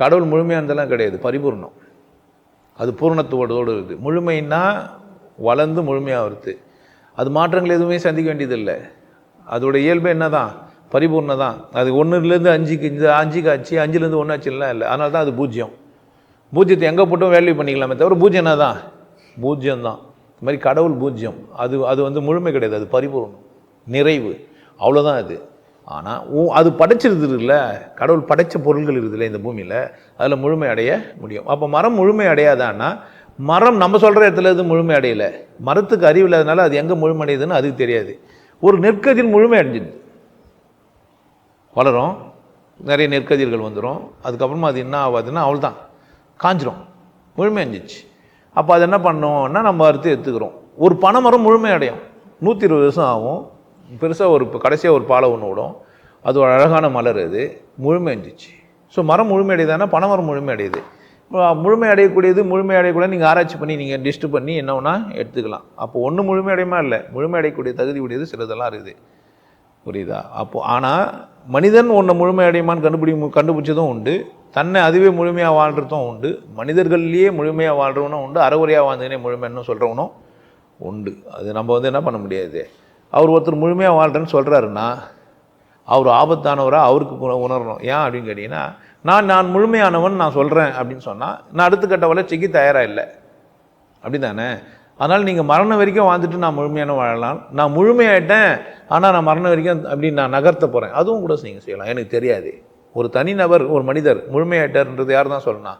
கடவுள் முழுமையானதெல்லாம் கிடையாது பரிபூர்ணம். அது பூர்ணத்துவோடு இருக்குது முழுமைன்னா வளர்ந்து முழுமையாகிறது அது மாற்றங்கள் எதுவுமே சந்திக்க வேண்டியதில்லை. அதோட இயல்பு என்ன தான் பரிபூர்ணம் தான் அது ஒன்றுலேருந்து அஞ்சுக்கு இந்த அஞ்சுக்கு ஆச்சு அஞ்சுலேருந்து ஒன்று ஆச்சுலாம் இல்லை. அதனால தான் அது பூஜ்ஜியம். பூஜ்யத்தை எங்கே போட்டும் வேல்யூ பண்ணிக்கலாமே தவிர பூஜ்யம் என்ன தான் பூஜ்ஜியம் தான் இது மாதிரி கடவுள் பூஜ்ஜியம். அது அது வந்து முழுமை கிடையாது. அது பரிபூர்ணம். நிறைவு. அவ்வளோதான் அது. ஆனால் அது படைச்சிருதுல கடவுள் படைச்ச பொருள்கள் இருக்குதுல்ல இந்த பூமியில்? அதில் முழுமை அடைய முடியும். அப்போ மரம் முழுமை அடையாதான்னா மரம் நம்ம சொல்கிற இடத்துல இது முழுமை அடையலை. மரத்துக்கு அறிவு இல்லாதனால அது எங்கே முழுமை அடையுதுன்னு அதுக்கு தெரியாது. ஒரு நெற்கதிர் முழுமை அடைஞ்சிது வளரும். நிறைய நெற்கதிர்கள் வந்துடும் அதுக்கப்புறமா அது என்ன ஆகாதுன்னா அவள் தான் காஞ்சிரும். முழுமை அடைஞ்சிச்சு அப்போ அது என்ன பண்ணோம்னா நம்ம அறுத்து எடுத்துக்கிறோம். ஒரு பனைமரம் முழுமை அடையும். நூற்றி இருபது வருஷம் ஆகும். பெருசாக ஒரு இப்போ கடைசியாக ஒரு பாலை ஒன்று விடும். அது ஒரு அழகான மலர் அது. முழுமையடைஞ்சிச்சு ஸோ மரம் முழுமையடையுதுன்னா பனைமரம் முழுமையடையுது இப்போ முழுமை அடையக்கூடியது முழுமை அடையக்கூடாது. நீங்கள் ஆராய்ச்சி பண்ணி நீங்கள் டிஸ்ட் பண்ணி என்ன எடுத்துக்கலாம். அப்போ ஒன்று முழுமை அடையுமா இல்லை? முழுமை அடையக்கூடிய தகுதி உடையது சிலதெல்லாம் இருக்குது. புரியுதா? அப்போது ஆனால் மனிதன் ஒன்றை முழுமை அடையுமான்னு கண்டுபிடி கண்டுபிடிச்சதும் உண்டு. தன்னை அதுவே முழுமையாக வாழ்கிறதும் உண்டு. மனிதர்கள்லேயே முழுமையாக வாழ்கிறவனும் உண்டு. அறகுறையாக வாழ்ந்ததுனே முழுமைன்னு சொல்கிறவனும் உண்டு. அது நம்ம வந்து என்ன பண்ண முடியாது? அவர் ஒருத்தர் முழுமையாக வாழ்கிறேன்னு சொல்கிறாருன்னா அவர் ஆபத்தானவராக அவருக்கு உண- உணரணும். ஏன் அப்படின்னு கேட்டிங்கன்னா நான் நான் முழுமையானவன் நான் சொல்கிறேன் அப்படின்னு சொன்னால் நான் அடுத்த கட்ட வளர்ச்சிக்கு தயாராக இல்லை. அப்படி தானே அதனால் நீங்கள் மரணம் வரைக்கும் வாழ்ந்துட்டு நான் முழுமையான வாழலாம். நான் முழுமையாயிட்டேன் ஆனால் நான் மரணம் வரைக்கும் அப்படி நான் நகர்த்த போகிறேன் அதுவும் கூட நீங்கள் செய்யலாம். எனக்கு தெரியாது. ஒரு தனிநபர் ஒரு மனிதர் முழுமையாயிட்டார்ன்றது யார் தான் சொல்லணும்?